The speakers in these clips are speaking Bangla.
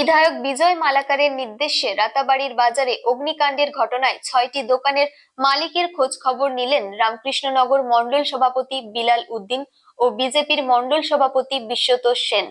বিধায়ক বিজয় মালাকারের নির্দেশে রাতাবাড়ির বাজারে অগ্নিকাণ্ডের ঘটনায় ছয়টি দোকানের মালিকের খোঁজ খবর নিলেন রামকৃষ্ণনগর মণ্ডল সভাপতি বিলাল উদ্দিন ও বিজেপির মণ্ডল সভাপতি বিশ্বতোষ সেন।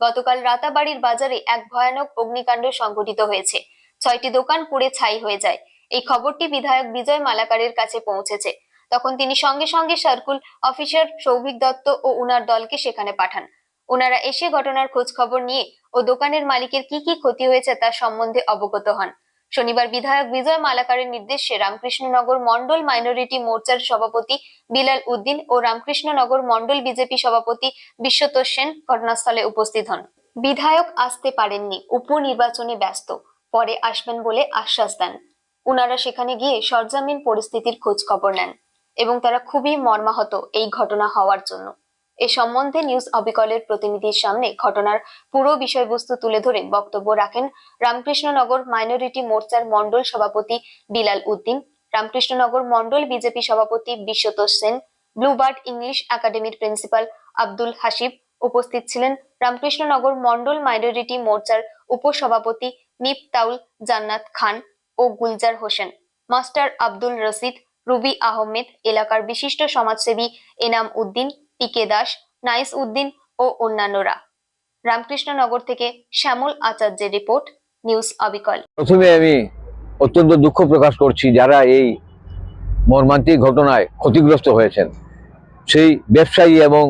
গতকাল রাতাবাড়ির বাজারে এক ভয়ানক অগ্নিকাণ্ড সংঘটিত হয়েছে। ছয়টি দোকান পুড়ে ছাই হয়ে যায়। এই খবরটি বিধায়ক বিজয় মালাকারের কাছে পৌঁছেছে। তখন তিনি সঙ্গে সঙ্গে সার্কুল অফিসার সৌভিক দত্ত ও উনার দলকে সেখানে পাঠান। ওনারা এসে ঘটনার খোঁজ খবর নিয়ে ও দোকানের মালিকের কি কি ক্ষতি হয়েছে তার সম্বন্ধে অবগত হন। শনিবার বিধায়ক বিজয় মালাকারের নির্দেশে রামকৃষ্ণনগর মন্ডল মাইনরিটি মোর্চার সভাপতি বিলাল উদ্দিন ও রামকৃষ্ণনগর মন্ডল বিজেপি সভাপতি বিশ্বতোষ সেন ঘটনাস্থলে উপস্থিত হন। বিধায়ক আসতে পারেননি, উপনির্বাচনে ব্যস্ত, পরে আসবেন বলে আশ্বাস দেন। উনারা সেখানে গিয়ে সরজামিন পরিস্থিতির খোঁজ খবর নেন এবং তারা খুবই মর্মাহত এই ঘটনা হওয়ার জন্য। এ সম্বন্ধে নিউজ অবিকলের প্রতিনিধির সামনে ঘটনার পুরো বিষয়বস্তু তুলে ধরে বক্তব্য রাখেন রামকৃষ্ণনগর মাইনরিটি মোর্চার মন্ডল সভাপতি বিলাল উদ্দিন, রামকৃষ্ণনগর মন্ডল বিজেপি সভাপতি বিশ্বতোষ সেন, ব্লুবার্ড ইংলিশ একাডেমির প্রিন্সিপাল আব্দুল হাসিব উপস্থিত ছিলেন, রামকৃষ্ণনগর মন্ডল মাইনরিটি মোর্চার উপসভাপতি নিপতাউল জান্নাত খান ও গুলজার হোসেন, মাস্টার আব্দুল রশিদ, রুবি আহমেদ, এলাকার বিশিষ্ট সমাজসেবী এনাম উদ্দিন টিকে দাস, নাইস উদ্দিন ও অন্যান্যরা। রামকৃষ্ণনগর থেকে শ্যামল আচার্যের রিপোর্ট, নিউজ অবিকল। প্রথমে আমি অত্যন্ত দুঃখ প্রকাশ করছি যারা এই মর্মান্তিক ঘটনায় ক্ষতিগ্রস্ত হয়েছেন। সেই ব্যবসায়ী এবং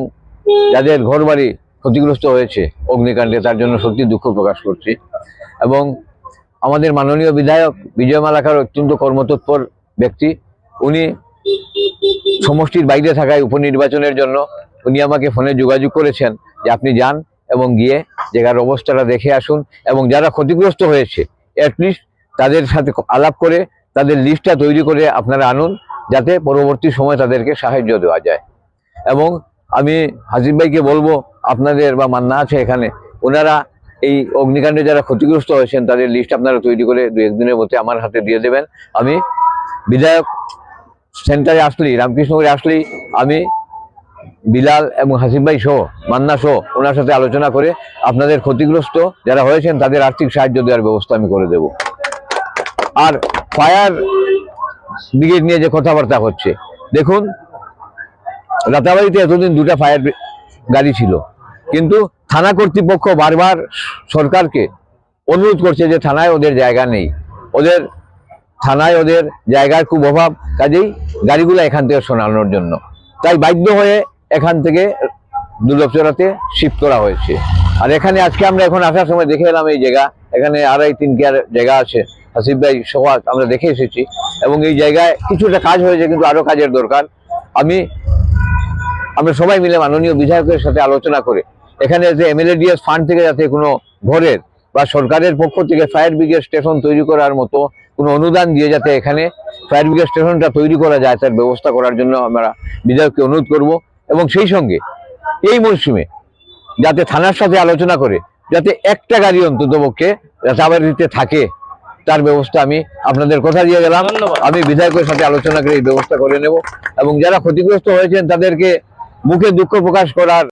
যাদের ঘরবাড়ি ক্ষতিগ্রস্ত হয়েছে অগ্নিকাণ্ডে, তার জন্য সত্যি দুঃখ প্রকাশ করছি। এবং আমাদের মাননীয় বিধায়ক বিজয় মালাকার অত্যন্ত কর্মতৎপর ব্যক্তি। উনি সমষ্টির বাইরে থাকায় উপনির্বাচনের জন্য উনি আমাকে ফোনে যোগাযোগ করেছেন যে আপনি যান এবং গিয়ে জায়গার অবস্থাটা দেখে আসুন এবং যারা ক্ষতিগ্রস্ত হয়েছে অ্যাটলিস্ট তাদের সাথে আলাপ করে তাদের লিস্টটা তৈরি করে আপনারা আনুন, যাতে পরবর্তী সময় তাদেরকে সাহায্য দেওয়া যায়। এবং আমি হাসিব ভাইকে বলব, আপনাদের বা মান্না আছে এখানে, ওনারা এই অগ্নিকাণ্ডে যারা ক্ষতিগ্রস্ত হয়েছেন, তাদের লিস্ট আপনারা তৈরি করে দু একদিনের মধ্যে আমার হাতে দিয়ে দেবেন। আমি বিধায়ক সেন্টারে আসলেই রামকৃষ্ণপুরে আসলেই আমি বিলাল এবং হাসিব ভাই সহ, মান্না সহ, ওনার সাথে আলোচনা করে আপনাদের ক্ষতিগ্রস্ত যারা হয়েছেন তাদের আর্থিক সাহায্য দেওয়ার ব্যবস্থা আমি করে দেব। আর ফায়ার ব্রিগেড নিয়ে যে কথাবার্তা হচ্ছে, দেখুন, রাতাবাড়িতে এতদিন দুটা ফায়ার গাড়ি ছিল, কিন্তু থানা কর্তৃপক্ষ বারবার সরকারকে অনুরোধ করছে যে থানায় ওদের জায়গা নেই। ওদের থানায় ওদের জায়গার খুব অভাব, কাজেই গাড়িগুলো এখান থেকে শোনানোর জন্য। তাই বাধ্য হয়ে এখান থেকে দুর্লভচরাতে শিফট করা হয়েছে। আর এখানে আজকে আমরা এখন আসার সময় দেখে এলাম এই জায়গা। এখানে আড়াই তিন কেয়ার জায়গা আছে। হাসিফ ভাই সহ আমরা দেখে এসেছি। এবং এই জায়গায় কিছুটা কাজ হয়েছে, কিন্তু আরও কাজের দরকার। আমি, আমরা সবাই মিলে মাননীয় বিধায়কের সাথে আলোচনা করে, এখানে যে এমএলএডিএস ফান্ড থেকে যাতে কোনো ঘরের বা সরকারের পক্ষ থেকে ফায়ার ব্রিগেড স্টেশন তৈরি করার মতো কোনো অনুদান দিয়ে যাতে এখানে ফায়ার ব্রিগেড স্টেশনটা তৈরি করা যায় তার ব্যবস্থা করার জন্য আমরা বিধায়ককে অনুরোধ করব। এবং সেই সঙ্গে এই মরশুমে যাতে থানার সাথে আলোচনা করে যাতে একটা গাড়ি অন্তত পক্ষে রাতাবাড়িতে থাকে তার ব্যবস্থা আমি আপনাদের কথা দিয়ে গেলাম। আমি বিধায়কের সাথে আলোচনা করে এই ব্যবস্থা করে নেব। এবং যারা ক্ষতিগ্রস্ত হয়েছেন তাদেরকে মুখে দুঃখ প্রকাশ করার